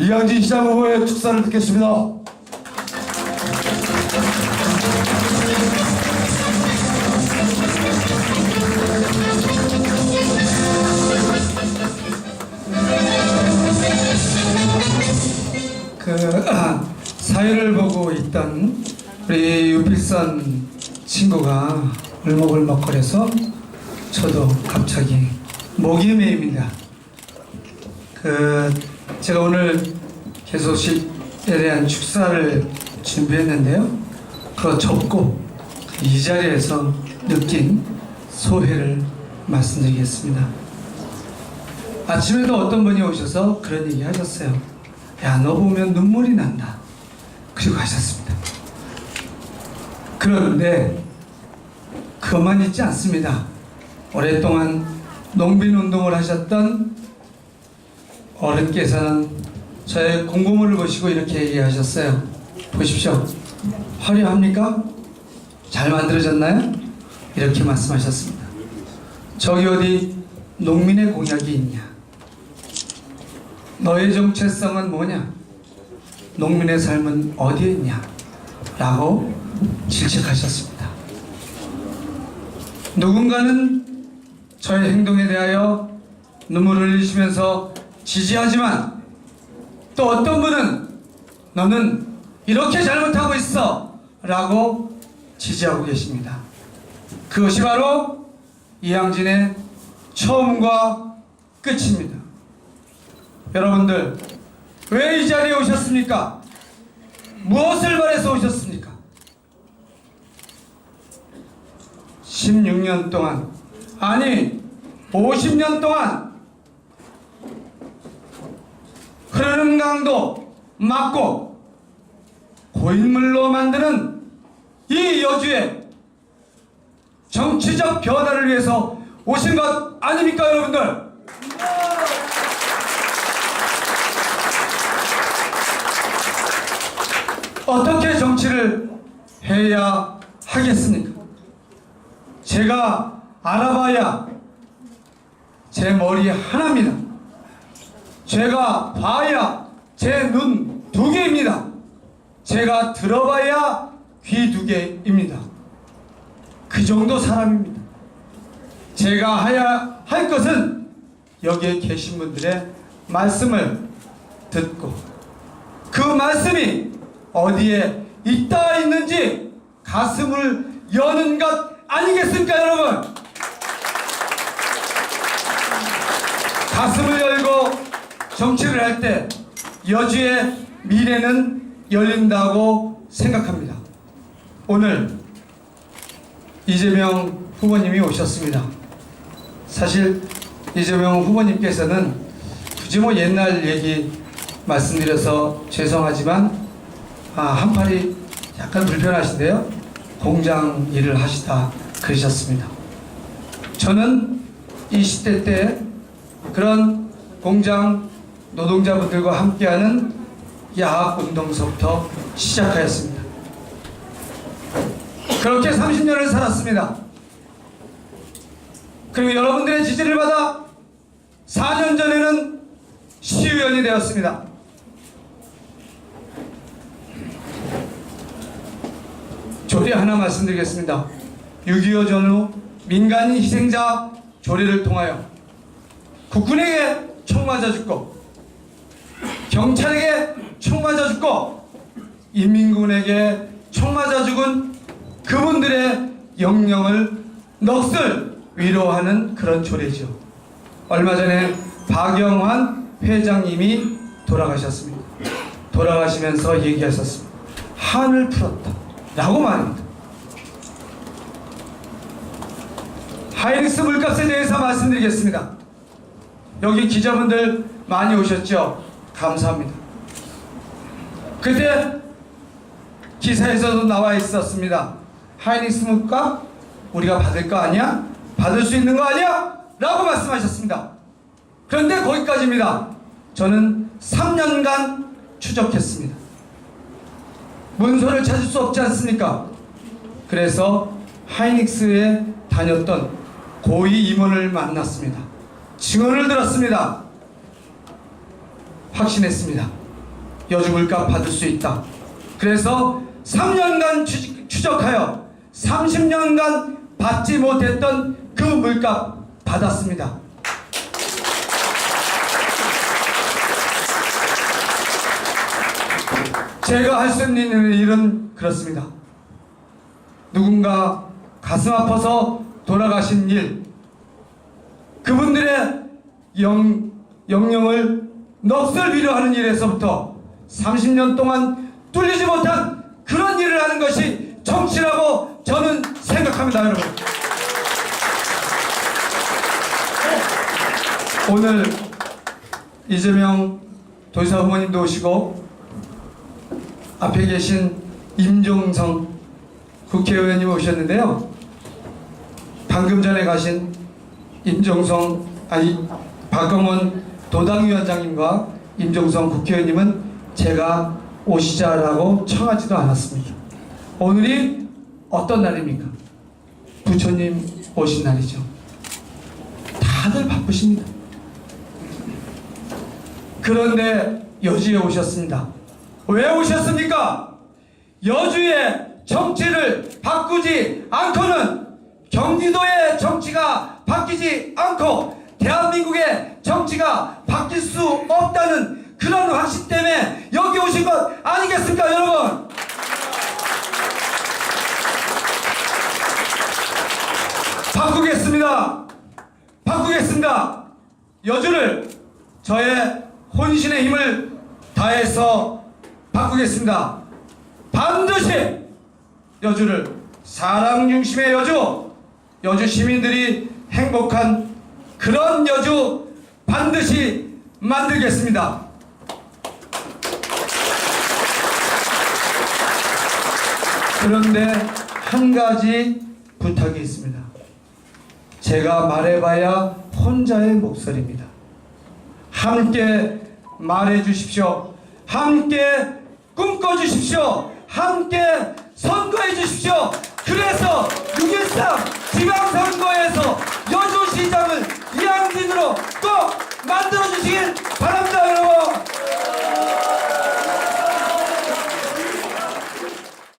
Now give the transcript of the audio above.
이양진 시장 후보의 축사를 듣겠습니다. 그 아, 사회를 보고 있던 우리 유필선 친구가 울먹울먹거려서 저도 갑자기 목이 메입니다. 그 제가 오늘 개소식에 대한 축사를 준비했는데요. 그거 접고 이 자리에서 느낀 소회를 말씀드리겠습니다. 아침에도 어떤 분이 오셔서 그런 얘기 하셨어요. 야, 너 보면 눈물이 난다. 그리고 하셨습니다. 그런데 그것만 있지 않습니다. 오랫동안 농빈 운동을 하셨던 어른께서는 저의 공고문을 보시고 이렇게 얘기하셨어요. 보십시오. 화려합니까? 잘 만들어졌나요? 이렇게 말씀하셨습니다. 저기 어디 농민의 공약이 있냐? 너의 정체성은 뭐냐? 농민의 삶은 어디에 있냐? 라고 질책하셨습니다. 누군가는 저의 행동에 대하여 눈물을 흘리시면서 지지하지만 또 어떤 분은 너는 이렇게 잘못하고 있어 라고 지지하고 계십니다. 그것이 바로 이양진의 처음과 끝입니다. 여러분들 왜 이 자리에 오셨습니까? 무엇을 바래서 오셨습니까? 16년 동안 아니 50년 동안 흐르는 강도 막고 고인물로 만드는 이 여주의 정치적 변화를 위해서 오신 것 아닙니까 여러분들? 어떻게 정치를 해야 하겠습니까? 제가 알아봐야 제 머리 하나입니다. 제가 봐야 제 눈 두 개입니다. 제가 들어봐야 귀 두 개입니다. 그 정도 사람입니다. 제가 해야 할 것은 여기에 계신 분들의 말씀을 듣고 그 말씀이 어디에 있다 있는지 가슴을 여는 것 아니겠습니까 여러분 가슴을 정치를 할 때 여주의 미래는 열린다고 생각합니다 오늘 이재명 후보님이 오셨습니다 사실 이재명 후보님께서는 굳이 뭐 옛날 얘기 말씀드려서 죄송하지만 아, 한팔이 약간 불편하신데요. 공장 일을 하시다 그러셨습니다. 저는 20대 때 그런 공장 노동자분들과 함께하는 야학 운동서부터 시작하였습니다. 그렇게 30년을 살았습니다. 그리고 여러분들의 지지를 받아 4년 전에는 시의원이 되었습니다. 조례 하나 말씀드리겠습니다. 6.25 전후 민간 희생자 조례를 통하여 국군에게 총 맞아 죽고 경찰에게 총 맞아 죽고 인민군에게 총 맞아 죽은 그분들의 영령을 넋을 위로하는 그런 조례죠. 얼마 전에 박영환 회장님이 돌아가셨습니다. 돌아가시면서 얘기하셨습니다. 한을 풀었다. 라고 말합니다. 하이닉스 물값에 대해서 말씀드리겠습니다. 여기 기자분들 많이 오셨죠? 감사합니다. 그때 기사에서도 나와 있었습니다. 하이닉스 물값 우리가 받을 거 아니야? 받을 수 있는 거 아니야? 라고 말씀하셨습니다. 그런데 거기까지입니다. 저는 3년간 추적했습니다. 문서를 찾을 수 없지 않습니까? 그래서 하이닉스에 다녔던 고위 임원을 만났습니다. 증언을 들었습니다. 확신했습니다. 여주 물값 받을 수 있다. 그래서 3년간 추적하여 30년간 받지 못했던 그 물값 받았습니다. 제가 할 수 있는 일은 그렇습니다. 누군가 가슴 아파서 돌아가신 일, 그분들의 영, 영령을 넋을 위로하는 일에서부터 30년 동안 뚫리지 못한 그런 일을 하는 것이 정치라고 저는 생각합니다, 여러분. 오늘 이재명 도지사 후보님도 오시고 앞에 계신 임종성 국회의원님 오셨는데요. 방금 전에 가신 임종성 아니 박경원 도당위원장님과 임종성 국회의원님은 제가 오시자라고 청하지도 않았습니다. 오늘이 어떤 날입니까? 부처님 오신 날이죠. 다들 바쁘십니다. 그런데 여주에 오셨습니다. 왜 오셨습니까? 여주의 정치를 바꾸지 않고는 경기도의 정치가 바뀌지 않고 대한민국의 정치가 바뀔 수 없다는 그런 확신 때문에 여기 오신 것 아니겠습니까, 여러분? 바꾸겠습니다. 바꾸겠습니다. 여주를 저의 혼신의 힘을 다해서 바꾸겠습니다. 반드시 여주를 사랑 중심의 여주, 여주 시민들이 행복한 그런 여주 반드시 만들겠습니다. 그런데 한 가지 부탁이 있습니다. 제가 말해봐야 혼자의 목소리입니다. 함께 말해 주십시오. 함께 꿈꿔 주십시오. 함께 선거해 주십시오.